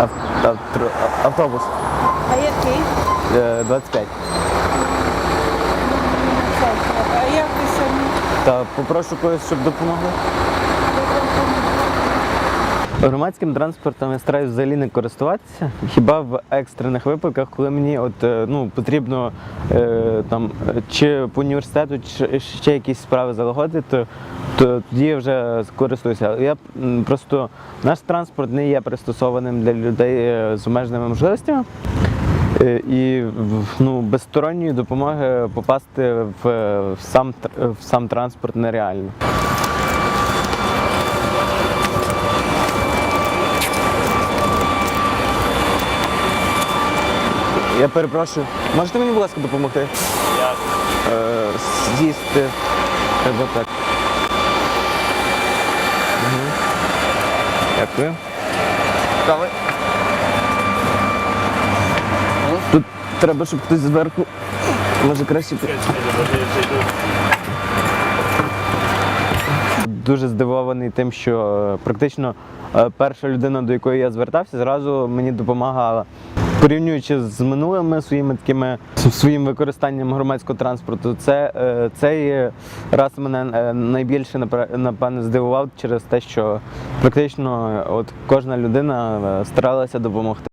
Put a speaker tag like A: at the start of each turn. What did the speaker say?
A: Ав- автр- Автобус
B: А який?
A: е, 25.
B: Ну, ну, ну, а як ти сьогодні?
A: Та попрошу когось, щоб допомогли. Громадським транспортом я стараюсь взагалі не користуватися. Хіба в екстрених випадках, коли мені от, е, ну, потрібно е, там, чи по університету, чи ще якісь справи залагодити, то, то тоді я вже користуюся. Я просто наш транспорт не є пристосованим для людей е, з обмеженими можливостями. Е, І ну, без сторонньої допомоги попасти в, в, сам, в сам транспорт нереально. Я перепрошую. Можете мені, будь ласка, допомогти?
C: Як?
A: Е, з'їсти. Треба так. Угу. Дякую. Кави. Тут треба, щоб хтось зверху. Може краще. Дуже здивований тим, що е, практично е, перша людина, до якої я звертався, зразу мені допомагала. Порівнюючи з минулими своїми такими своїм використанням громадського транспорту, це е, цей раз мене е, найбільше напевне здивував через те, що практично от кожна людина е, старалася допомогти.